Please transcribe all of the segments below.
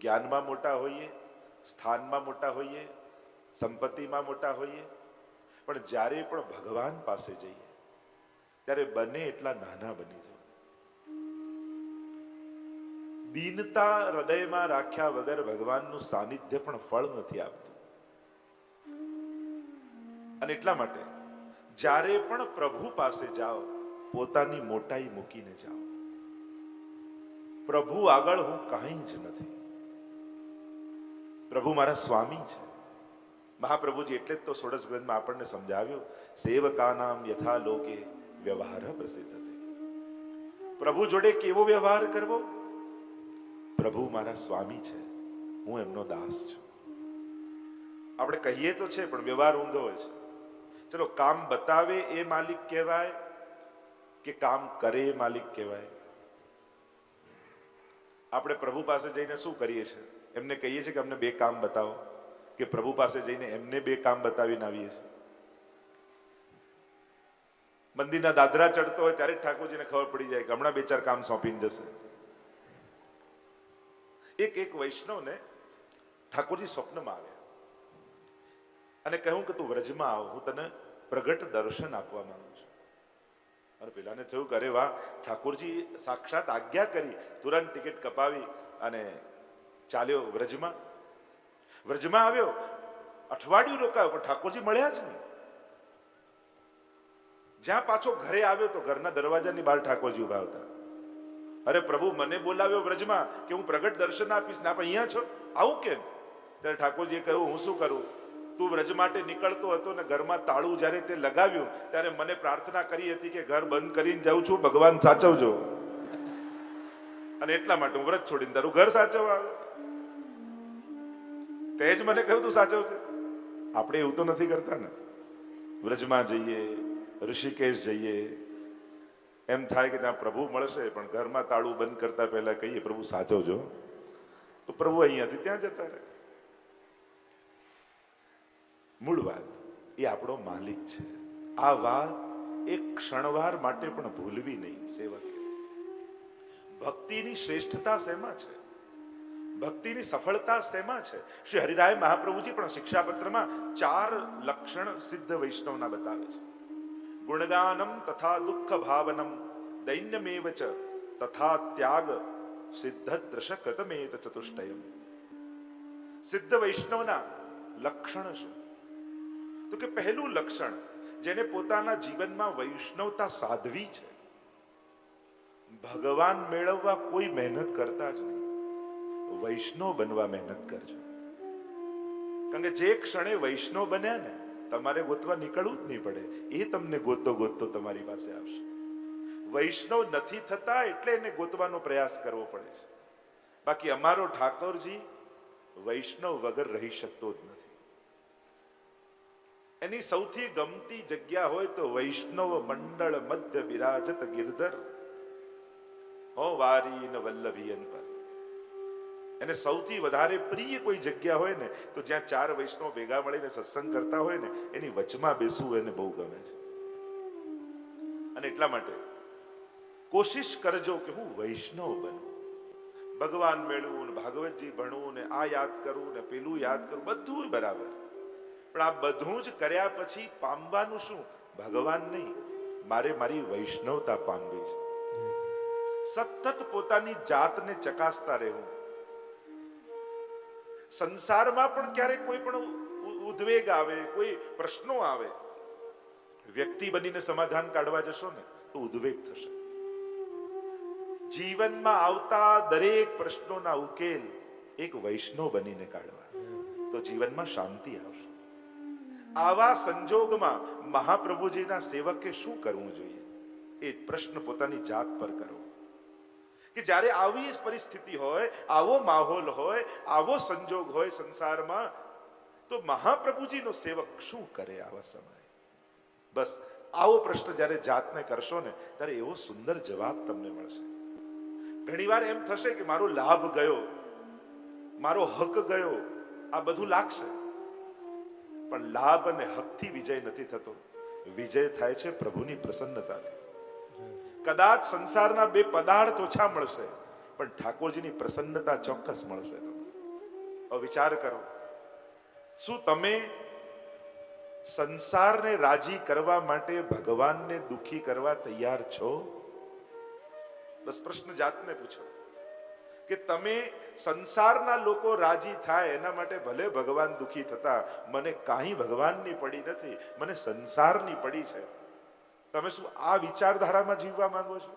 જ્ઞાનમાં મોટા હોઈએ, સ્થાનમાં મોટા હોઈએ, સંપત્તિમાં મોટા હોઈએ, પણ જ્યારે પણ ભગવાન પાસે જઈએ, ત્યારે બને એટલા નાના બની જવું. દીનતા હૃદયમાં રાખ્યા વગર ભગવાનનું સાનિધ્ય પણ ફળ નથી આપતું. અને એટલા માટે, જ્યારે પણ પ્રભુ પાસે જાઓ, પોતાની મોટાઈ મૂકીને જાઓ. પ્રભુ આગળ હું કાંઈ જ નથી. પ્રભુ મારા સ્વામી છે. મહાપ્રભુજી એટલે જ તો સોળસ ગ્રંથમાં આપણને સમજાવ્યું, સેવકાનામ યથા લોકે વ્યવહાર પ્રસિદ્ધ પ્રભુ જોડે કેવો વ્યવહાર કરવો? પ્રભુ મારા સ્વામી છે, હું એમનો દાસ છું. આપણે કહીએ તો છે, પણ વ્યવહાર ઊંધો હોય છે. ચલો, કામ બતાવે એ માલિક કહેવાય કે કામ કરે એ માલિક કહેવાય? આપણે પ્રભુ પાસે જઈને શું કરીએ છીએ? એમને કહીએ છીએ કે અમને બે કામ બતાવો, કે પ્રભુ પાસે જઈને એમને બે કામ બતાવીને આવીએ છીએ. મંદિરના દાદરા ચડતો હોય ત્યારે ઠાકોરજીને ખબર પડી જાય કે હમણાં બે ચાર કામ સોંપીને જશે. એક એક વૈષ્ણવને ઠાકોરજી સ્વપ્નમાં આવ્યા. અને કહ્યું કે તું વ્રજમાં આવ, હું તને પ્રગટ દર્શન આપવા માંગુ છું. અને પેલાને થયું કે અરે વાહ, ઠાકોરજી સાક્ષાત આજ્ઞા કરી, તુરંત ટિકિટ કપાવી અને ચાલ્યો વ્રજમાં. વ્રજમાં આવ્યો. અઠવાડિયું રોકાયો, પણ ઠાકોરજી મળ્યા જ નહીં. જ્યાં પાછો ઘરે આવ્યો તો ઘરના દરવાજાની બહાર ઠાકોરજી ઊભા હતા. અરે પ્રભુ, મને બોલાવ્યો વ્રજમાં કે હું પ્રગટ દર્શન આપીશ. ના, પણ અહીંયા છો. આવું કેમ? ત્યારે ઠાકોરજીએ કહ્યું, હું શું કરું? તું વ્રજ માટે નીકળતો હતો ને ઘરમાં તાળું જ્યારે તે લગાવ્યું, ત્યારે મને પ્રાર્થના કરી હતી કે ઘર બંધ કરીને જાઉં છું. ભગવાન સાચવજો. અને એટલા માટે હું વ્રત છોડીને તારું ઘર સાચવવા આવ્યો. તે જ મને કહ્યું, તું સાચવજે આપણે એવું તો નથી કરતા ને. વ્રજમાં જઈએ, ઋષિકેશ જઈએ, એમ થાય કે ત્યાં પ્રભુ મળશે, પણ ઘરમાં તાળું બંધ કરતા પહેલા કહીએ, પ્રભુ સાચવજો તો પ્રભુ અહીંયાથી ત્યાં જતા રહે. મૂળ વાત એ આપણો માલિક છે. આ વાત એક ક્ષણવાર માટે પણ ભૂલવી નહીં, સેવકે. ભક્તિની શ્રેષ્ઠતા શેમાં છે? ભક્તિની સફળતા શેમાં છે? શ્રી હરિરાય મહાપ્રભુજી પણ શિક્ષાપત્રમાં ચાર લક્ષણ સિદ્ધ વૈષ્ણવના બતાવે છે. ગુણગાનમ તથા દુઃખ ભાવનમ દૈન્યમેવ ચ, તથા ત્યાગ સિદ્ધ દ્રશકતમેત ચતુષ્ટયમ. સિદ્ધ વૈષ્ણવના લક્ષણ છે તો કે પહેલું લક્ષણ, જેને પોતાના જીવનમાં વૈષ્ણવતા સાધવી છે. ભગવાન મેળવવા કોઈ મહેનત કરતા જ નહીં. વૈષ્ણવ બનવા મહેનત કરજો. કારણ કે જે ક્ષણે વૈષ્ણવ બન્યા ને, તમારે ગોતવા નીકળવું જ નહીં પડે. એ તમને ગોતતો ગોતતો તમારી પાસે આવશે. વૈષ્ણવ નથી થતા એટલે એને ગોતવાનો પ્રયાસ કરવો પડે છે. બાકી અમારો ઠાકોરજી વૈષ્ણવ વગર રહી શકતો જ નથી. એની સૌથી ગમતી જગ્યા હોય તો વૈષ્ણવ મંડળ મધ્ય બિરાજત ગિરધર. હો વારી ન વલ્લભીયન પર. એને સૌથી વધારે પ્રિય કોઈ જગ્યા હોય ને, તો જ્યાં ચાર વૈષ્ણવ ભેગા મળીને સત્સંગ કરતા હોય ને, એની વચમાં બેસવું એને બહુ ગમે છે. અને એટલા માટે કોશિશ કરજો કે હું વૈષ્ણવ બનું. ભગવાન મેળવું ને ભાગવતજી ભણવું ને આ યાદ કરવું ને પેલું યાદ કરવું બધું બરાબર. પણ આ બધું જ કર્યા પછી પામવાનું શું? ભગવાન નહીં. મારે મારી વૈષ્ણવતા પામવી છે. સતત પોતાની જાતને ચકાસતા રહેવું. સંસારમાં પણ ક્યારેક કોઈ પણ ઉદ્વેગ આવે, કોઈ પ્રશ્નો આવે, વ્યક્તિ બનીને સમાધાન કાઢવા જશો ને, તો ઉદ્વેગ થશે. જીવનમાં આવતા દરેક પ્રશ્નોના ઉકેલ એક વૈષ્ણવ બનીને કાઢવા તો જીવનમાં શાંતિ આવશે. આવા સંજોગમાં મહાપ્રભુજીના સેવકે શું કરવું જોઈએ? એ પ્રશ્ન પોતાની જાત પર કરો. કે જ્યારે આવી પરિસ્થિતિ હોય, આવો માહોલ હોય, આવો સંજોગ હોય સંસારમાં, તો મહાપ્રભુજીનો સેવક શું કરે આવા સમયે? બસ, આવો પ્રશ્ન જ્યારે જાતને કરશો ને, ત્યારે એવો સુંદર જવાબ તમને મળશે. ઘણીવાર એમ થશે કે મારો લાભ ગયો, મારો હક ગયો, આ બધું લાગશે. પણ લાભ અને હકથી વિજય નથી થતો. વિજય થાય છે પ્રભુની પ્રસન્નતાથી. કદાચ સંસારના બે પદાર્થ ઓછા મળશે, પણ ઠાકોરજીની પ્રસન્નતા ચોક્કસ મળશે. હવે વિચાર કરો, શું તમે સંસારને રાજી કરવા માટે ભગવાનને દુખી કરવા તૈયાર છો? બસ પ્રશ્ન જાતને પૂછો, કે તમે સંસારના લોકો રાજી થાય એના માટે ભલે ભગવાન દુખી થતા, મને કાંઈ ભગવાનની પડી નથી, મને સંસારની પડી છે. તમે શું આ વિચારધારામાં જીવવા માંગો છો?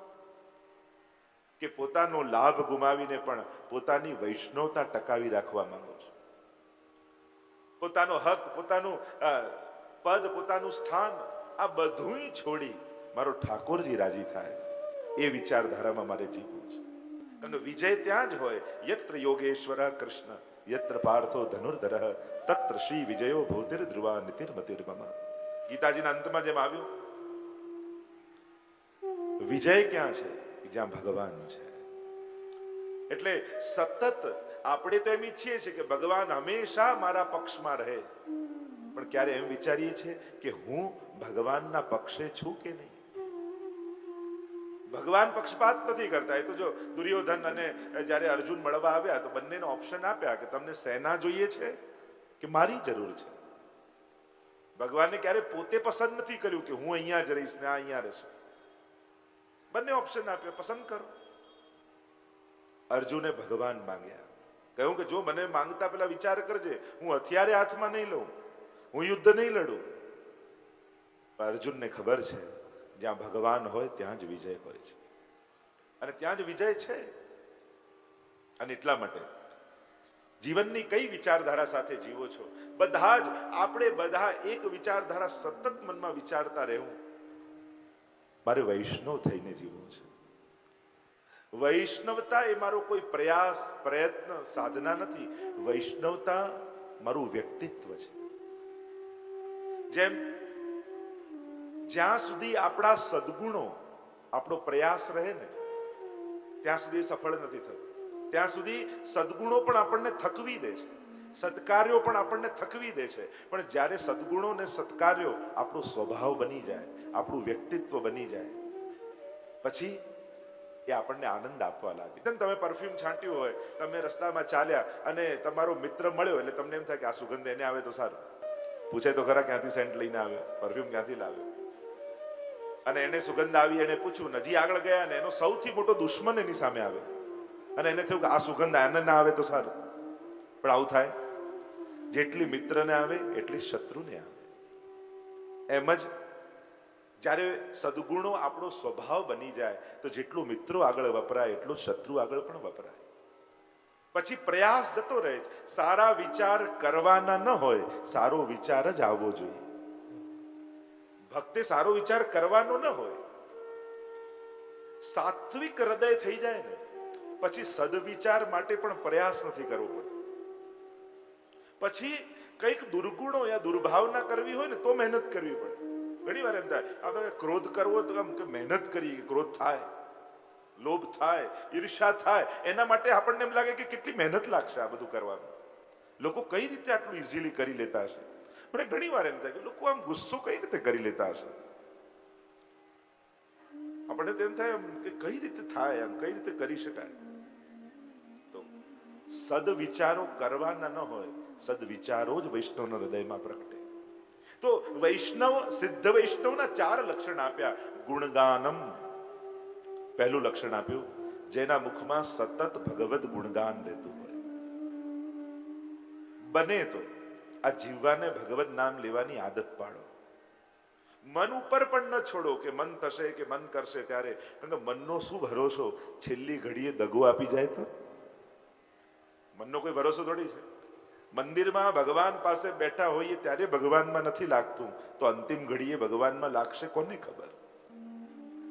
કે પોતાનો લાભ ગુમાવીને પણ પોતાની વૈષ્ણવતા ટકાવી રાખવા માંગો છો? પોતાનો હક, પોતાનું પદ, પોતાનું સ્થાન, આ બધું છોડી મારો ઠાકોરજી રાજી થાય એ વિચારધારામાં મારે જીવવું છે. કારણ કે વિજય ત્યાં જ હોય. યત્ર યોગેશ્વર કૃષ્ણ, યત્ર પાર્થો ધનુર્ધર, તત્ર શ્રી વિજયો ભૂતિર ધ્રુવા નિતિર્મતિર્મમ. ગીતાજીના અંતમાં જેમ આવ્યું વિજય ક્યાં છે? જ્યાં ભગવાન છે? એટલે સતત આપણે તો એમ ઈચ્છીએ છીએ કે ભગવાન હંમેશા મારા પક્ષમાં રહે. પણ ક્યારે એમ વિચારીએ છીએ કે હું ભગવાનના પક્ષે છું કે નહીં? ભગવાન પક્ષપાત નથી કરતા. એ તો જો દુર્યોધન અને જ્યારે અર્જુન મળવા આવ્યા તો બંનેને ઓપ્શન આપ્યા કે તમને સેના જોઈએ છે કે મારી જરૂર છે? ભગવાને ક્યારે પોતે પસંદ નથી કર્યું કે હું અહીંયા જ રહીશ ને આ અહીંયા રહેશે? બંને ઓપ્શન આપ્યો. પસંદ કરો. અર્જુને ભગવાન માંગ્યા. કહ્યું કે જો મને માંગતા પેલા વિચાર કરજે, હું હથિયારે હાથમાં નહીં લઉં, હું યુદ્ધ નહીં લડું. અર્જુનને ખબર છે, જ્યાં ભગવાન હોય ત્યાં જ વિજય હોય છે. અને ત્યાં જ વિજય છે. અને એટલા માટે જીવનની કઈ વિચારધારા સાથે જીવો છો? બધા જ, આપણે બધા એક વિચારધારા સતત મનમાં વિચારતા રહેવું. મારે વૈષ્ણવ થઈને જીવવું છે. વૈષ્ણવતા એ મારો કોઈ પ્રયાસ, પ્રયત્ન, સાધના નથી. વૈષ્ણવતા મારું વ્યક્તિત્વ છે. જેમ જ્યાં સુધી આપણા સદગુણો આપણો પ્રયાસ રહે ને, ત્યાં સુધી સફળ નથી થતું. ત્યાં સુધી સદગુણો પણ આપણને થકવી દે છે. સત્કાર્યો પણ આપણને થકવી દે છે. પણ જ્યારે સદગુણો ને સત્કાર્યો, આપણો સ્વભાવ બની જાય, આપણું વ્યક્તિત્વ બની જાય. પછી એ આપણને આનંદ આપવા લાગે. જેમ તમે પરફ્યુમ છાંટ્યું હોય, તમે રસ્તામાં ચાલ્યા અને તમારો મિત્ર મળ્યો એટલે તમને એમ થાય કે આ સુગંધ એને આવે તો સારું. પૂછે તો ખરા ક્યાંથી સેન્ટ લઈને આવ્યો, પરફ્યુમ ક્યાંથી લાવ્યો? અને એને સુગંધ આવી, એને પૂછ્યું નજી આગળ ગયા? ને એનો સૌથી મોટો દુશ્મન એની સામે આવ્યો. અને એને થયું કે આ સુગંધ આને ના આવે તો સારું. પણ આવું થાય? જેટલી મિત્રને આવે, એટલી શત્રુને આવે. એમ જ જ્યારે સદગુણો આપણો સ્વભાવ બની જાય, તો જેટલું મિત્રો આગળ વપરાય, એટલું શત્રુ આગળ પણ વપરાય. પછી પ્રયાસ જતો રહે. સારા વિચાર કરવાના ન હોય, સારો વિચાર જ આવવો જોઈએ. ભક્તે સારો વિચાર કરવાનો ન હોય. સાત્વિક હૃદય થઈ જાય ને, પછી સદવિચાર માટે પણ પ્રયાસ નથી કરવો પડતો. પછી કંઈક દુર્ગુણો યા દુર્ભાવના કરવી હોય ને તો મહેનત કરવી પડે. ઘણી વાર એમ થાય આપણે ક્રોધ કરવો તો આમ કે મહેનત કરીએ ક્રોધ થાય, લોભ થાય ઈર્ષા થાય. એના માટે આપણને એમ લાગે કે કેટલી મહેનત લાગશે આ બધું કરવાનું. લોકો કઈ રીતે આટલું ઇઝીલી કરી લેતા હશે? મને ઘણી વાર એમ થાય કે લોકો આમ ગુસ્સો કઈ રીતે કરી લેતા હશે? આપણને તો એમ થાય એમ કે કઈ રીતે થાય એમ કઈ રીતે કરી શકાય? તો સદવિચારો કરવાના ન હોય. સદવિચારો જ વૈષ્ણવના હૃદયમાં પ્રગટે. તો વૈષ્ણવ, સિદ્ધ વૈષ્ણવના ચાર લક્ષણ આપ્યા. ગુણગાનમ. પહેલું લક્ષણ આપ્યું, જેના મુખમાં સતત ભગવત ગુણગાન રહેતું હોય. બને તો આ જીવવાને ભગવત નામ લેવાની આદત પાડો. મન ઉપર પણ ન છોડો કે મન થશે કે મન કરશે ત્યારે. કારણ કે મનનો શું ભરોસો? છેલ્લી ઘડીએ દગો આપી જાય તો? મનનો કોઈ ભરોસો થોડી છે? મંદિરમાં ભગવાન પાસે બેઠા હોઈએ ત્યારે ભગવાનમાં નથી લાગતું. તો અંતિમ ઘડીએ ભગવાનમાં લાગશે કોને ખબર?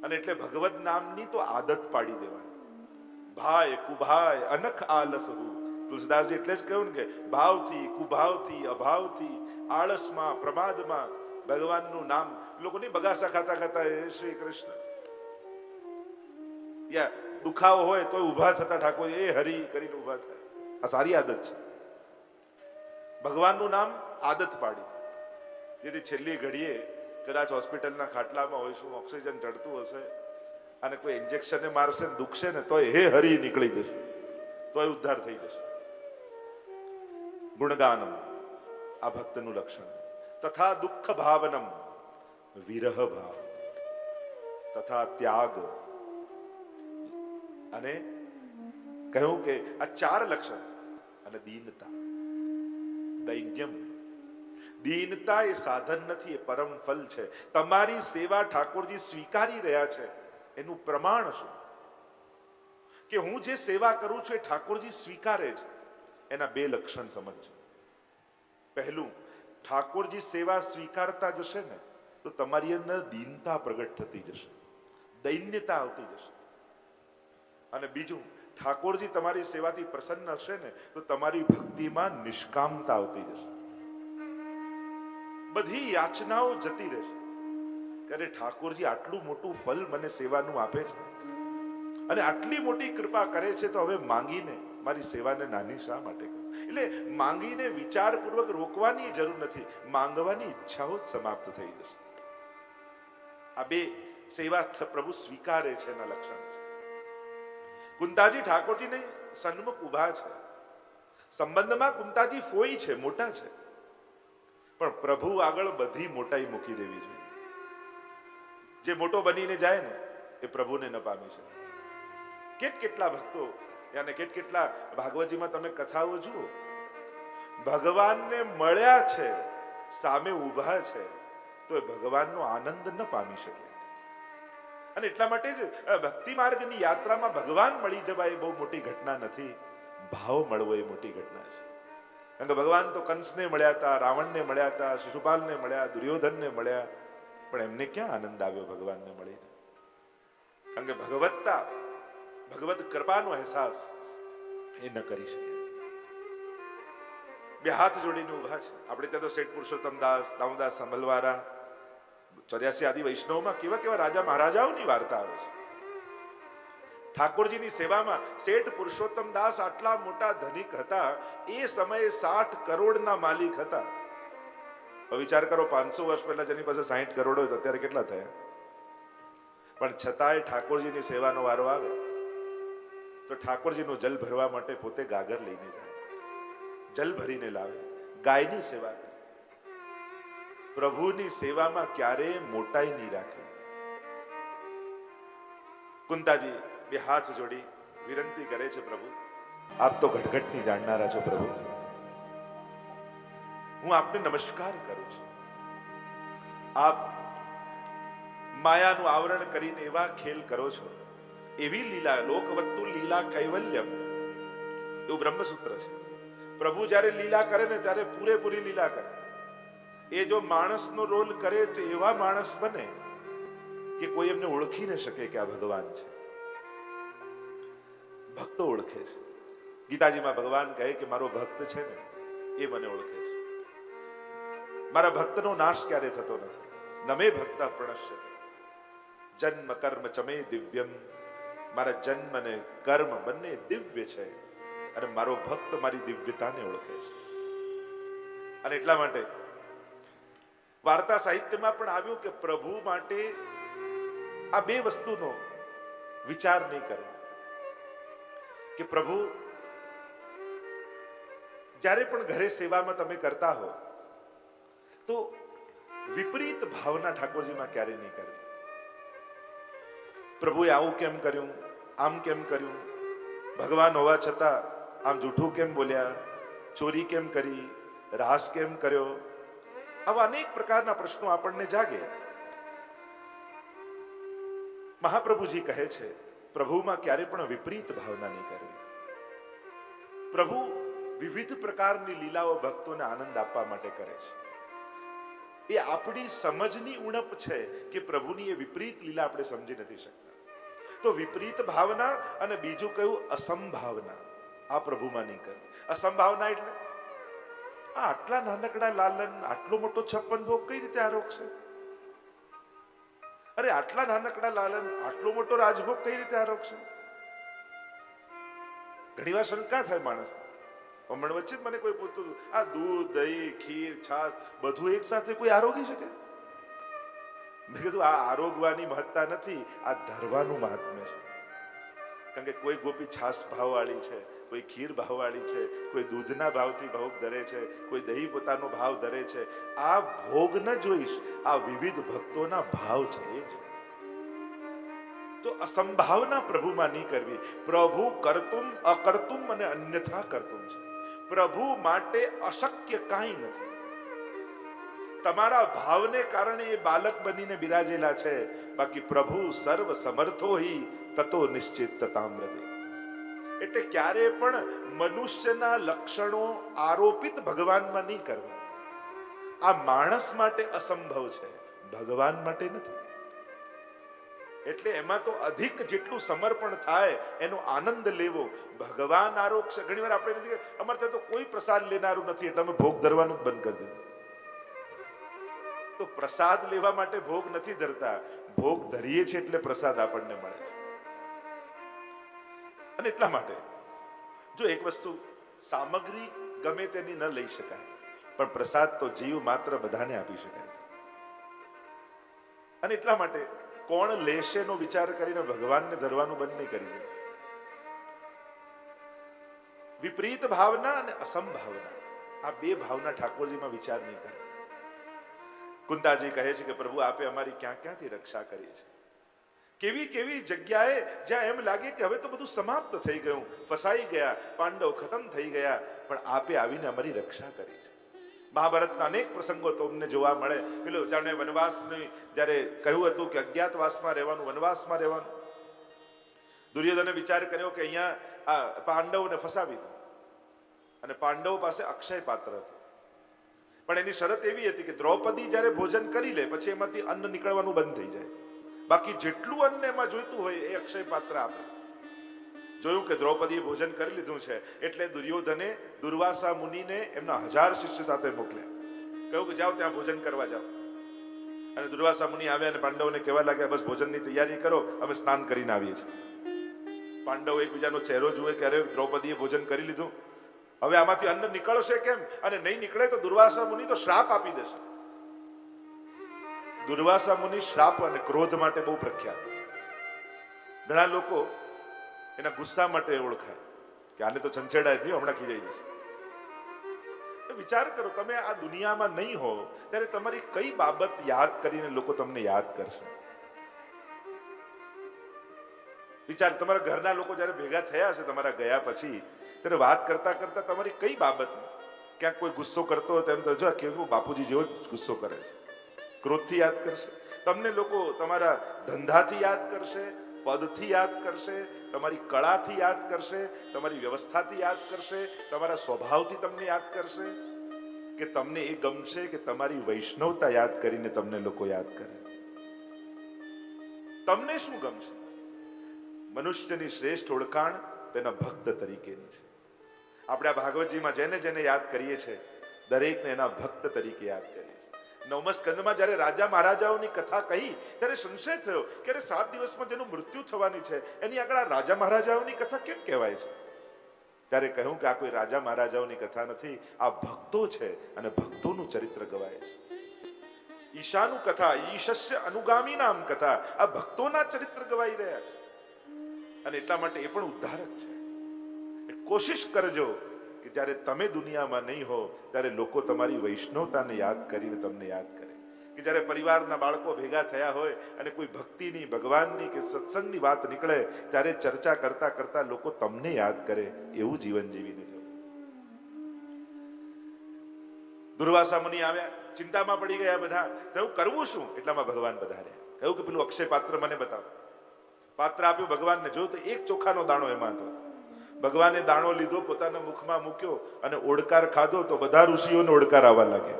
અને એટલે ભગવત નામની તો આદત પાડી દેવાની. ભાઈ કુભાય અનખ આલસ હું. તુલસીદાસજી એટલે જ કહ્યું કે ભાવથી, કુભાવથી, અભાવથી, આળસમાં, પ્રમાદમાં ભગવાનનું નામ લોકો નહીં બગાસા ખાતા ખાતા હે શ્રી કૃષ્ણ. યા દુખાવો હોય તો ઊભા થતા ઠાકોર એ હરી કરીને ઊભા થાય. આ સારી આદત છે. ભગવાનનું નામ આદત પાડી. જેથી છેલ્લી ઘડીએ કદાચ હોસ્પિટલના ખાટલામાં હોઈશું ઓક્સિજન ચડતું હશે અને કોઈ ઇન્જેક્શન મારશે ને દુખશે ને, તો હે હરી નીકળી જશે. તો ઉદ્ધાર થઈ જશે. ગુણગાનમ, આ ભક્તનું લક્ષણ. તથા દુઃખ ભાવનમ, વિરહ ભાવ. તથા ત્યાગ. અને કહ્યું કે આ ચાર લક્ષણ અને દીનતા. દૈન્યમ. દીનતા એ સાધન નથી, એ પરમ ફલ છે. તમારી સેવા ઠાકોરજી સ્વીકારી રહ્યા છે. એનું પ્રમાણ શું? કે હું જે સેવા કરું છું એ ઠાકોરજી સ્વીકારે છે. એના બે લક્ષણ સમજજો. પહેલું, ઠાકોરજી સેવા સ્વીકારતા જશે ને, તો તમારી અંદર દીનતા પ્રગટ થતી જશે. દૈન્યતા આવતી જશે. અને બીજું ઠાકોરજી તમારી સેવાથી પ્રસન્ન હશે ને, તો તમારી ભક્તિમાં નિષ્કામતા આવતી જશે. બધી યાચનાઓ જતી રહેશે. ત્યારે ઠાકોરજી આટલું મોટું ફલ મને સેવાનું આપે છે. અને આટલી મોટી કૃપા કરે છે તો હવે માંગીને મારી સેવાને નાની શા માટે એટલે માંગીને વિચારપૂર્વક રોકવાની જરૂર નથી, માંગવાની ઈચ્છાઓ જ સમાપ્ત થઈ જશે. આ બે સેવા પ્રભુ સ્વીકારે છે એના લક્ષણ છે. કુંતાજી ઠાકોરજીને સન્મુખ ઊભા છે. સંબંધમાં કુંતાજી ફોઈ છે, મોટા છે. પણ પ્રભુ આગળ બધી મોટાઈ મૂકી દેવી જોઈએ. જે મોટો બનીને જાય ને, એ પ્રભુને ન પામી છે કેટ કેટલા ભક્તો અને કેટ કેટલા ભાગવતજીમાં તમે કથાઓ જુઓ. ભગવાનને મળ્યા છે, સામે ઊભા છે, તો એ ભગવાનનો આનંદ ન પામી શકે. અને એટલા માટે જ ભક્તિ માર્ગની યાત્રામાં ભગવાન મળી જવા એ બહુ મોટી ઘટના નથી. ભાવ મળવો એ મોટી ઘટના છે. કારણ કે ભગવાન તો કંસને મળ્યા હતા, રાવણને મળ્યા હતા, શિશુપાલને મળ્યા, દુર્યોધનને મળ્યા, પણ એમને ક્યાં આનંદ આવ્યો ભગવાનને મળીને? કારણ કે ભગવત્તા, ભગવત કૃપાનો અહેસાસ એ ન કરી શકે. બે હાથ જોડીને ઊભા છે. આપણે ત્યાં તો શેઠ પુરુષોત્તમ દાસ, દામોદાસ સંભલવારા ચોર્યાસી આદિ વૈષ્ણવમાં કેવા કેવા રાજા મહારાજાઓની વાર્તા આવે છે. ઠાકોરજીની સેવામાં શેઠ પુરુષોત્તમ દાસ આટલા મોટા ધનિક હતા, એ સમયે સાઠ કરોડના માલિક હતા. વિચાર કરો, પાંચસો વર્ષ પહેલા જેની પાસે સાહીઠ કરોડ હોય તો અત્યારે કેટલા થયા? પણ છતાંય ઠાકોરજીની સેવાનો વારો આવે. તો ઠાકોરજીનું જલ ભરવા માટે પોતે ગાગર લઈને જાય. જલ ભરીને લાવે. ગાયની સેવા કરે. પ્રભુની સેવામાં ક્યારેય મોટાઈ નહીં રાખવી. કુંતાજી, બે હાથ જોડી વિનંતી કરે છે પ્રભુ. આપ તો ઘટઘટની જાણનારા છો પ્રભુ. હું આપને નમસ્કાર કરું છું. આપ માયાનું આવરણ કરીને એવા ખેલ કરો છો. એવી લીલા લોકવત્તુ લીલા કૈવલ્યમ. એવું બ્રહ્મસૂત્ર છે. પ્રભુ જ્યારે લીલા કરે ને ત્યારે પૂરેપૂરી લીલા કરે. એ જો માણસનો રોલ કરે તો એવા માણસ બને કે કોઈ એમને ઓળખી ન શકે કે આ ભગવાન છે. ભક્તો ઓળખે છે. ગીતાજીમાં ભગવાન કહે કે મારો ભક્ત છે ને, એ મને ઓળખે છે. મારા ભક્તનો નાશ ક્યારે થતો નથી? નમે ભક્ત પ્રણશ્ય જન્મ કર્મ ચમે દિવ્યમ. મારા જન્મ અને કર્મ બંને દિવ્ય છે અને મારો ભક્ત મારી દિવ્યતાને ઓળખે છે. અને એટલા માટે વાર્તા સાહિત્યમાં પણ આવ્યું કે પ્રભુ માટે આ બે વસ્તુનો વિચાર નહીં કરે. કે પ્રભુ, જ્યારે પણ ઘરે સેવામાં તમે કરતા હો, તો વિપરીત ભાવના ઠાકોરજીમાં ક્યારે નહીં કરે. પ્રભુએ આવું કેમ કર્યું? આમ કેમ કર્યું? ભગવાન હોવા છતાં આમ જૂઠું કેમ બોલ્યા? ચોરી કેમ કરી? રાસ કેમ કર્યો? આવા અનેક પ્રકારના પ્રશ્નો આપણને જાગે. મહાપ્રભુજી કહે છે, પ્રભુમાં ક્યારે પણ વિપરીત ભાવના નહીં કરવી પ્રભુ વિવિધ પ્રકારની લીલાઓ ભક્તોને આનંદ આપવા માટે કરે છે. એ આપણી સમજની ઉણપ છે કે પ્રભુની એ વિપરીત લીલા આપણે સમજી નથી શકતા. તો વિપરીત ભાવના અને બીજું કયું અસંભાવના આ પ્રભુમાં નહીં કરવી અસંભાવના એટલે આટલા નાનકડા લાલન, આટલો મોટો છપ્પન ભોગ કઈ રીતે આરોગશે? અરે આટલા નાનકડા લાલન, આટલો મોટો રાજભોગ કઈ રીતે આરોગશે? ઘણી વાર શંકા થાય માણસ. હમણાં વચ્ચે જ મને કોઈ પૂછતું આ દૂધ, દહીં, ખીર, છાશ બધું એક સાથે કોઈ આરોગી શકે? મેં કીધું, આ આરોગવાની મહત્તા નથી, આ ધરવાનું મહાત્મ્ય છે. કારણ કે કોઈ ગોપી છાસ ભાવવાળી છે, કોઈ ખીર ભાવવાળી છે, કોઈ દૂધના ભાવથી ભોગ ધરે છે, કોઈ દહીં પોતાનો ભાવ ધરે છે. આ ભોગ ન જોઈશ, આ વિવિધ ભક્તોના ભાવ છે એ જ. તો અસંભાવના પ્રભુમાં નહીં કરવી. પ્રભુ કરતુમ અકર્તુમ અને અન્યથા કરતુમ છે. પ્રભુ માટે અશક્ય કાંઈ નથી. તમારા ભાવને કારણે એ બાલક બનીને બિરાજેલા છે. બાકી પ્રભુ સર્વ સમર્થો હિ, તતો નિશ્ચિત તતામ્રતે એટલે ક્યારે પણ મનુષ્યના લક્ષણો આરોપિત ભગવાનમાં નહીં કરવા. આ માણસ માટે અસંભવ છે. ભગવાન માટે નથી. એટલે એમાં તો અધિક જેટલું સમર્પણ થાય, એનો આનંદ લેવો. ભગવાન આરોક્ષ ઘણીવાર આપણે નથી અમારે ત્યાં તો કોઈ પ્રસાદ લેનારું નથી, એટલે અમે ભોગ ધરવાનું જ બંધ કરી દીધું. તો પ્રસાદ લેવા માટે ભોગ નથી ધરતા. ભોગ ધરીએ છીએ એટલે પ્રસાદ આપણને મળે છે. અને એટલા માટે, જો એક વસ્તુ સામગ્રી ગમે તેની ન લઈ શકાય, પણ પ્રસાદ તો જીવ માત્ર બધાને આપી શકાય. અને એટલા માટે કોણ લેશે નો વિચાર કરીને ભગવાનને ધરવાનું બંધ નહીં કરી વિપરીત ભાવના અને અસંભાવના. આ બે ભાવના ઠાકોરજીમાં વિચાર નહીં કરે. કુંતાજી કહે છે કે પ્રભુ, આપે અમારી ક્યાં ક્યાંથી રક્ષા કરી છે? કેવી કેવી જગ્યાએ જ્યાં એમ લાગે કે હવે તો બધું સમાપ્ત થઈ ગયું, ફસાઈ ગયા, પાંડવ ખતમ થઈ ગયા, પણ આપે આવીને અમારી રક્ષા કરી છે. મહાભારતના અનેક પ્રસંગો તમને જોવા મળે. પેલું જાણે વનવાસની જ્યારે કહ્યું હતું કે અજ્ઞાતવાસમાં રહેવાનું, વનવાસમાં રહેવાનું. દુર્યોધને વિચાર કર્યો કે અહીંયા આ પાંડવને ફસાવી દો અને પાંડવ પાસે અક્ષય પાત્ર હતું. પણ એની શરત એવી હતી કે દ્રૌપદી જ્યારે ભોજન કરી લે, પછી એમાંથી અન્ન નીકળવાનું બંધ થઈ જાય. બાકી જેટલું અન્ન એમાં જોઈતું હોય એ અક્ષય પાત્ર આપે. જોયું કે દ્રૌપદીએ ભોજન કરી લીધું છે, એટલે દુર્યોધને દુર્વાસા મુનિને એમના હજાર શિષ્ય સાથે મોકલ્યા. કહ્યું કે જાઓ ત્યાં ભોજન કરવા જાઓ. અને દુર્વાસા મુનિ આવ્યા અને પાંડવોને કહેવા લાગ્યા, બસ ભોજનની તૈયારી કરો, અમે સ્નાન કરીને આવીએ છીએ. પાંડવ એકબીજાનો ચહેરો જુએ કે અરે, દ્રૌપદીએ ભોજન કરી લીધું. હવે આમાંથી અન્ન નીકળશે કેમ? અને નહીં નીકળે તો દુર્વાસા મુનિ તો શ્રાપ આપી દેશે. દુર્વાસા મુનિ શ્રાપ અને ક્રોધ માટે બહુ પ્રખ્યાત. ઘણા લોકો એના ગુસ્સા માટે ઓળખાય કે આને તો છંછેડાય જ નહીં, હમણાં ખીજાઈ જશે. વિચાર કરો, તમે આ દુનિયામાં નહીં હો, ત્યારે તમારી કઈ બાબત યાદ કરીને લોકો તમને યાદ કરશે? વિચાર, તમારા ઘરના લોકો જ્યારે ભેગા થયા હશે, તમારા ગયા પછી ત્યારે વાત કરતા કરતા તમારી કઈ બાબત ક્યાંક કોઈ ગુસ્સો કરતો હોય તો એમ તો જો કેવું બાપુજી જેવો જ ગુસ્સો કરે છે. ક્રોધથી યાદ કરશે? તમને લોકો તમારા ધંધાથી યાદ કરશે, પદથી યાદ કરશે, તમારી કળાથી યાદ કરશે, તમારી વ્યવસ્થાથી યાદ કરશે, તમારા સ્વભાવથી તમને યાદ કરશે? કે તમને એ ગમશે કે તમારી વૈષ્ણવતા યાદ કરીને તમને લોકો યાદ કરે? તમને શું ગમશે? મનુષ્યની શ્રેષ્ઠ ઓળખાણ તેના ભક્ત તરીકેની છે. આપણે આ ભાગવતજીમાં જેને જેને યાદ કરીએ છીએ, દરેકને એના ભક્ત તરીકે યાદ કરીએ છીએ. નવમ જ્યારે રાજા મહારાજાઓની કથા કહી, ત્યારે સંશય થયો કે અરે સાત દિવસમાં જેનું મૃત્યુ થવાની છે, એની આગળ આ રાજા મહારાજાઓની કથા કેમ કહેવાય છે? ત્યારે કહ્યું કે આ કોઈ રાજા મહારાજાઓની કથા નથી, આ ભક્તો છે અને ભક્તોનું ચરિત્ર ગવાય છે. ઈશાનું કથા, ઈશસ્ય અનુગામી નામ કથા, આ ભક્તોના ચરિત્ર ગવાઈ રહ્યા છે. અને એટલા માટે એ પણ ઉદ્ધારક છે. કોશિશ કરજો કે જ્યારે તમે દુનિયામાં નહીં હો, ત્યારે લોકો તમારી વૈષ્ણવતાને યાદ કરીને તમને યાદ કરે. કે જ્યારે પરિવારના બાળકો ભેગા થયા હોય અને કોઈ ભક્તિની, ભગવાનની કે સત્સંગની વાત નીકળે, ત્યારે ચર્ચા કરતા કરતા લોકો તમને યાદ કરે, એવું જીવન જીવીને જવું દુર્વાસા મુનિ આવ્યા, ચિંતામાં પડી ગયા બધા. કહ્યું, કરવું શું? એટલામાં ભગવાન વધારે કહ્યું કે, પેલું અક્ષય પાત્ર મને બતાવો. પાત્ર આપ્યું ભગવાનને. જોયું તો એક ચોખાનો દાણો એમાં હતો. ભગવાને દાણો લીધો, પોતાના મુખમાં મૂક્યો અને ઓડકાર ખાધો તો બધા ઋષિઓને ઓડકાર આવવા લાગ્યા.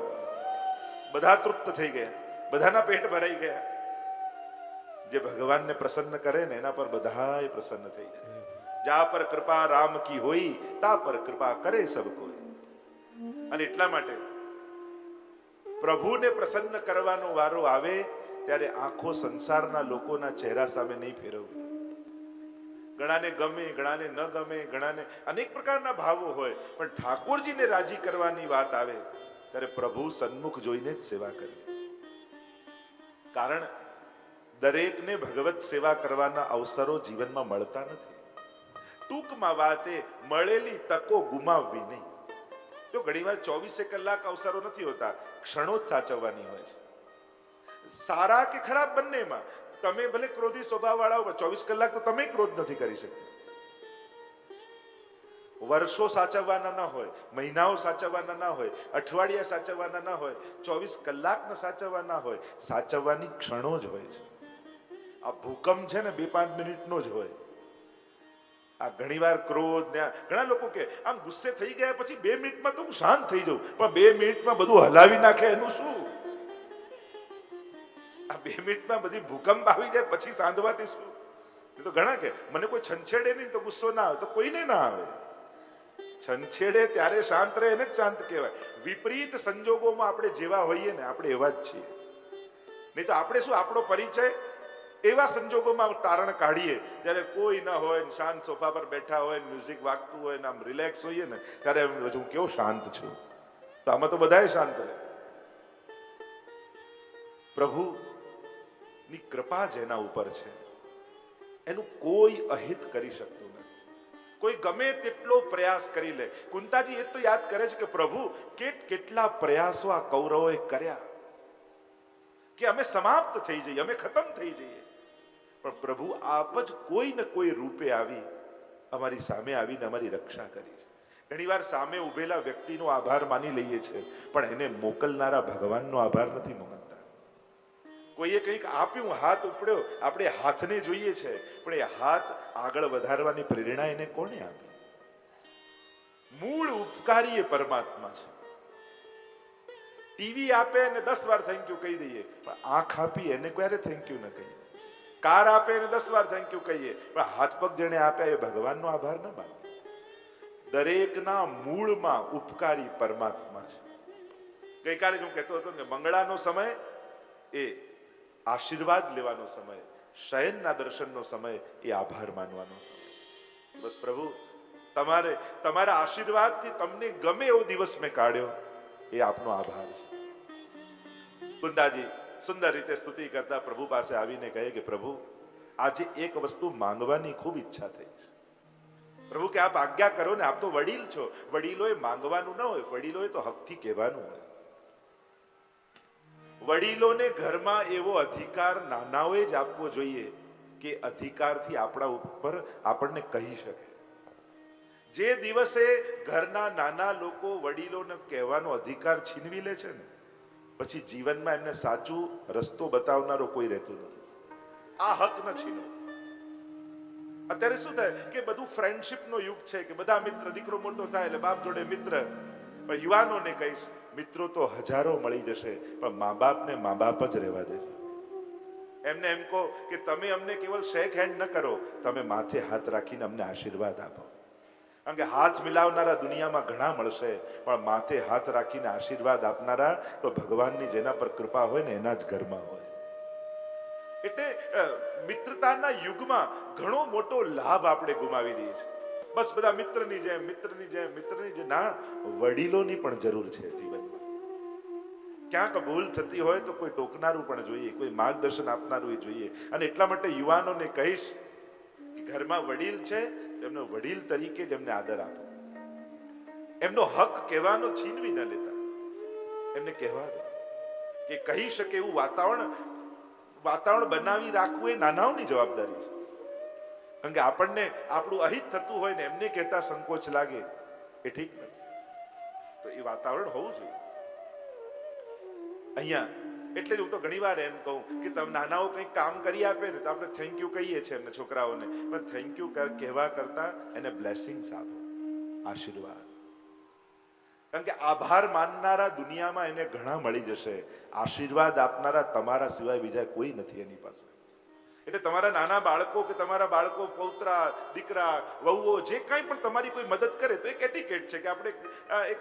બધા તૃપ્ત થઈ ગયા. બધાના પેટ ભરાઈ ગયા. જે ભગવાનને પ્રસન્ન કરે ને, એના પર બધાય પ્રસન્ન થઈ જાય. જા પર કૃપા રામ કી હોય, તા પર કૃપા કરે સબ કોઈ. અને એટલા માટે પ્રભુને પ્રસન્ન કરવાનો વારો આવે, ત્યારે આંખો સંસારના લોકોના ચહેરા સામે નહીં ફેરવવી. ઘણાને ગમે ઘણાને ન ગમે ઘણાને અનેક પ્રકારના ભાવો હોય, પણ ઠાકોરજીને રાજી કરવાની વાત આવે, ત્યારે પ્રભુ સન્મુખ જોઈને જ સેવા કરે. કારણ દરેકને ભગવત સેવા કરવાના અવસરો જીવનમાં મળતા નથી. ટૂંકમાં વાતે મળેલી તકો ગુમાવવી નહીં. જો ઘણીવાર ચોવીસે કલાક અવસરો નથી હોતા, ક્ષણો જ સાચવવાની હોય છે. સારા કે ખરાબ બંનેમાં તમે ભલે ક્રોધી સ્વભાવ વાળા હો, ચોવીસ કલાક તો તમે ક્રોધ નથી કરી શકતા. વર્ષો સાચવવાના ના હોય, મહિનાઓ સાચવવાના ના હોય, અઠવાડિયા સાચવવાના ના હોય, ચોવીસ કલાકના સાચવવાના હોય, સાચવવાની ક્ષણો જ હોય છે. આ ભૂકંપ છે ને બે પાંચ મિનિટનો જ હોય. આ ઘણીવાર ક્રોધ ને ઘણા લોકો કે, આમ ગુસ્સે થઈ ગયા પછી બે મિનિટમાં તો હું શાંત થઈ જાઉં, પણ બે મિનિટમાં બધું હલાવી નાખે એનું શું? બે મિનિટમાં બધી ભૂકંપ આવી જાય, પછી સાંધવાથી શું એ તો ઘણા કે, મને કોઈ છંછેડે નહીં, તો ગુસ્સો ના આવે. તો કોઈને ના આવે. છંછેડે ત્યારે શાંત રહે એને જ શાંત કહેવાય. વિપરીત સંજોગોમાં આપણે જેવા હોઈએ ને, આપણે એવા જ છીએ. નહીં તો આપણે શું, આપણો પરિચય? એવા સંજોગોમાં તારણ કાઢીએ. જ્યારે કોઈ ન હોય શાંત સોફા પર બેઠા હોય મ્યુઝિક વાગતું હોય, ને આમ રિલેક્સ હોઈએ ને, ત્યારે હું કેવો શાંત છું? તો આમાં તો બધાએ શાંત રહે. પ્રભુ ની કૃપા જેના ઉપર છે. એનું કોઈ અહિત કરી શકતું નથી. કોઈ ગમે તેટલો પ્રયાસ કરી લે. કુંતાજી, એ તો યાદ કરે છે કે પ્રભુ, કેટ કેટલા પ્રયાસો આ કૌરવોએ કર્યા કે અમે સમાપ્ત થઈ જઈએ, અમે ખતમ થઈ જઈએ. પણ પ્રભુ, આપ જ કોઈ ને કોઈ રૂપે આવી અમારી સામે આવીને અમારી રક્ષા કરી છે. ઘણીવાર સામે ઉભેલા વ્યક્તિનો આભાર માની લઈએ છીએ પણ એને મોકલનારા ભગવાનનો આભાર નથી માનતા કોઈએ કંઈક આપ્યું, હાથ ઉપડ્યો, આપણે હાથને જોઈએ છે, પણ એ હાથ આગળ વધારવાની પ્રેરણા એને કોને આપી? મૂળ ઉપકારી એ પરમાત્મા છે. ટીવી આપે અને દસ વાર થેન્ક યુ કહી દઈએ, પણ આંખ આપી એને ક્યારે થેન્ક યુ ન કહીએ? કાર આપે અને દસ વાર થેન્ક યુ કહીએ, પણ હાથ પગ જેને આપ્યા એ ભગવાનનો આભાર ન માને. દરેકના મૂળમાં ઉપકારી પરમાત્મા છે. ગઈકાલે હું કહેતો હતો કે મંગળાનો સમય એ આશીર્વાદ લેવાનો સમય, શયનના દર્શનનો સમય એ આભાર માનવાનો સમય. બસ પ્રભુ, તમારે, તમારા આશીર્વાદથી તમને ગમે એવો દિવસ મેં કાઢ્યો, એ આપનો આભાર છે. કુંદાજી સુંદર રીતે સ્તુતિ કરતા પ્રભુ પાસે આવીને કહે કે પ્રભુ, આજે એક વસ્તુ માંગવાની ખૂબ ઈચ્છા થઈ છે. પ્રભુ કે આપ આજ્ઞા કરો ને, આપ તો વડીલ છો. વડીલોએ માંગવાનું ન હોય, વડીલોએ તો હકથી કહેવાનું હોય. વડીલોને ઘરમાં એવો અધિકાર નાનાઓએ જ આપવો જોઈએ કે અધિકારથી આપણા ઉપર આપણને કહી શકે. જે દિવસે ઘરના નાના લોકો વડીલોને કહેવાનો અધિકાર છીનવી લે છે ને, પછી જીવનમાં એમને સાચું રસ્તો બતાવનારો કોઈ રહેતો નથી. આ હક ન છીનો. અત્યારે શું થાય કે બધું ફ્રેન્ડશિપ નો યુગ છે કે બધા મિત્ર, દીકરો મોટો થાય એટલે બાપ જોડે મિત્ર, પણ યુવાનોને કહીશ મિત્રો તો હજારો મળી જશે, પણ મા બાપને મા બાપ જ રહેવા દેજો. એમને એમ કહો કે તમે અમને કેવલ શેક હેન્ડ ન કરો, તમે માથે હાથ રાખીને અમને આશીર્વાદ આપો. કારણ કે હાથ મિલાવનારા દુનિયામાં ઘણા મળશે, પણ માથે હાથ રાખીને આશીર્વાદ આપનારા તો ભગવાનની જેના પર કૃપા હોય ને એના જ ઘરમાં હોય. એટલે મિત્રતાના યુગમાં ઘણો મોટો લાભ આપણે ગુમાવી દઈએ છીએ. બસ બધા મિત્રની જેમ મિત્રની જેમ મિત્રની જેમ. ના, વડીલોની પણ જરૂર છે જીવનમાં. ક્યાંક ભૂલ થતી હોય તો કોઈ ટોકનારું પણ જોઈએ, કોઈ માર્ગદર્શન આપનારું જોઈએ. અને એટલા માટે યુવાનોને કહીશ કે ઘરમાં વડીલ છે તેમને વડીલ તરીકે જ એમને આદર આપો. એમનો હક કહેવાનો છીનવી ન લેતા. એમને કહેવા દો કે કહી શકે એવું વાતાવરણ વાતાવરણ બનાવી રાખવું એ નાનાઓની જવાબદારી છે. કારણ કે આપણને આપણું અહિત થતું હોય ને એમને કહેતા સંકોચ લાગે. એ ઠીક નથી. તો એ વાતાવરણ હોવું જોઈએ. અહીંયા, એટલે જ હું તો ઘણીવાર એમ કહું કે તમે નાનાઓ કંઈક કામ કરી આપે ને તો આપણે થેન્ક યુ કહીએ છીએ એમને છોકરાઓને. પણ થેન્ક યુ કહેવા કરતા એને બ્લેસિંગ્સ આપો. આશીર્વાદ. કારણ કે આભાર માનનારા દુનિયામાં એને ઘણા મળી જશે. આશીર્વાદ આપનારા તમારા સિવાય બીજા કોઈ નથી એની પાસે. એટલે તમારા નાના બાળકો કે તમારા બાળકો, પૌત્રા, દીકરા, વહુઓ, જે કંઈ પણ તમારી કોઈ મદદ કરે તો એક એટિકેટ છે કે આપણે એક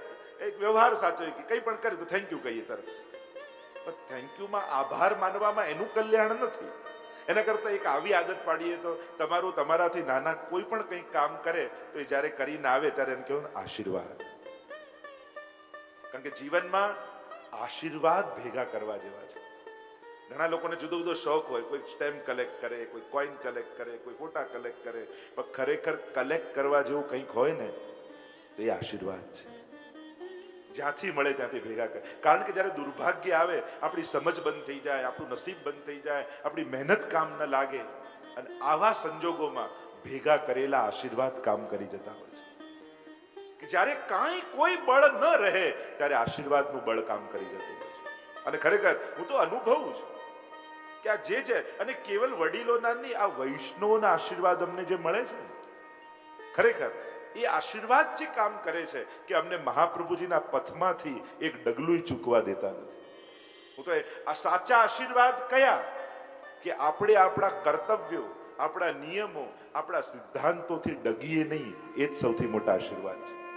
એક વ્યવહાર સાચો કે કંઈ પણ કરે તો થેન્ક યુ કહીએ તરત. પણ થેન્ક યુમાં આભાર માનવામાં એનું કલ્યાણ નથી. એના કરતા એક આવી આદત પાડીએ તો તમારું તમારાથી નાના કોઈ પણ કંઈક કામ કરે તો એ જ્યારે કરીને આવે ત્યારે એમ કહેવું આશીર્વાદ. કારણ કે જીવનમાં આશીર્વાદ ભેગા કરવા જેવા છે. ઘણા લોકોને જુદો જુદો શોખ હોય. કોઈ સ્ટેમ્પ કલેક્ટ કરે, કોઈ કોઈન કલેક્ટ કરે, કોઈ ફોટા કલેક્ટ કરે. પણ ખરેખર કલેક્ટ કરવા જેવું કંઈક હોય ને, તો એ આશીર્વાદ છે. જ્યાંથી મળે ત્યાંથી ભેગા કરે. કારણ કે જ્યારે દુર્ભાગ્ય આવે, આપણી સમજ બંધ થઈ જાય, આપણું નસીબ બંધ થઈ જાય, આપણી મહેનત કામ ન લાગે, અને આવા સંજોગોમાં ભેગા કરેલા આશીર્વાદ કામ કરી જતા હોય છે. કે જ્યારે કાંઈ કોઈ બળ ન રહે, ત્યારે આશીર્વાદનું બળ કામ કરી જતું હોય છે. અને ખરેખર હું તો અનુભવું છું. કે આ જે છે, અને કેવલ વડીલોના નહીં આ વૈષ્ણવોના આશીર્વાદ અમને જે મળે છે? ખરેખર, એ આશીર્વાદ જે કામ કરે છે કે અમને મહાપ્રભુજીના પથમાંથી એક ડગલું ચૂકવા દેતા નથી. હું તો આ સાચા આશીર્વાદ કયા? કે આપણે આપણા કર્તવ્યો, આપણા નિયમો, આપણા સિદ્ધાંતોથી ડગીએ નહીં, એ જ સૌથી મોટા આશીર્વાદ છે.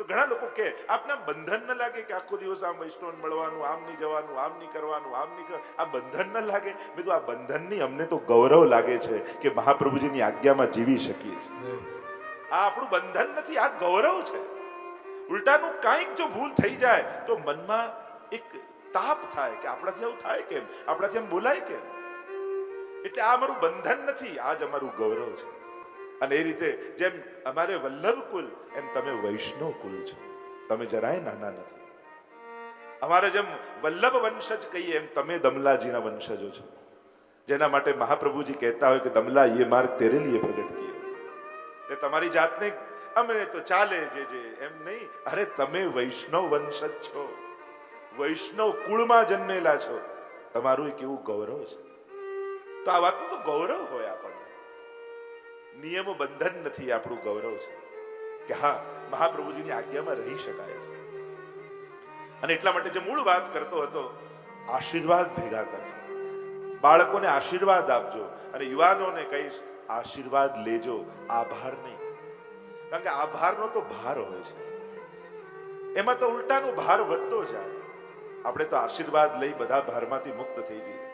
તો ઘણા લોકો કે આપને બંધન ન લાગે કે આખો દિવસ આમ વૈષ્ણવ મળવાનું આમ નહીં જવાનું આમ નહીં કરવાનું આમ નહીં આ બંધન ન લાગે? મેં તો આ બંધનની અમને તો ગૌરવ લાગે છે કે મહાપ્રભુજીની આજ્ઞામાં જીવી શકીએ છીએ. આ આપણું બંધન નથી આ ગૌરવ છે. ઉલટાનું કાંઈક જો ભૂલ થઈ જાય તો મનમાં એક તાપ થાય કે આપણાથી આવું થાય કેમ? આપણાથી આમ બોલાય કેમ? એટલે આ અમારું બંધન નથી આ જ અમારું ગૌરવ છે. અને એ રીતે જેમ અમારે વલ્લભ કુલ, એમ તમે વૈષ્ણવ કુલ છો. તમે જરાય નાના નથી. અમારે જેમ વલ્લભ વંશજ કહીએ, એમ તમે દમલાજીના વંશજો છો. જેના માટે મહાપ્રભુજી કહેતા હોય કે, દમલા એ માર્ગ તેરે લીએ પ્રગટ કિયો. એ તમારી જાતને અમને તો ચાલે જે જે, એમ નહીં. અરે, તમે વૈષ્ણવ વંશજ છો. વૈષ્ણવ કુળમાં જન્મેલા છો. તમારું એક એવું ગૌરવ છે. તો આ વાતનું તો ગૌરવ હોય આપણને. નિયમો બંધન નથી આપણું ગૌરવ છે. કે હા, મહાપ્રભુજીની આજ્ઞામાં રહી શકાય છે. અને એટલા માટે જે મૂળ વાત કરતો હતો, આશીર્વાદ ભેગા કરજો. બાળકોને આશીર્વાદ આપજો અને યુવાનોને કહીશ, આશીર્વાદ લેજો, આભાર નહીં. કારણ કે આભારનો તો ભાર હોય છે. એમાં તો ઉલટાનો ભાર વધતો જાય. આપણે તો આશીર્વાદ લઈ બધા ભારમાંથી મુક્ત થઈ જઈએ.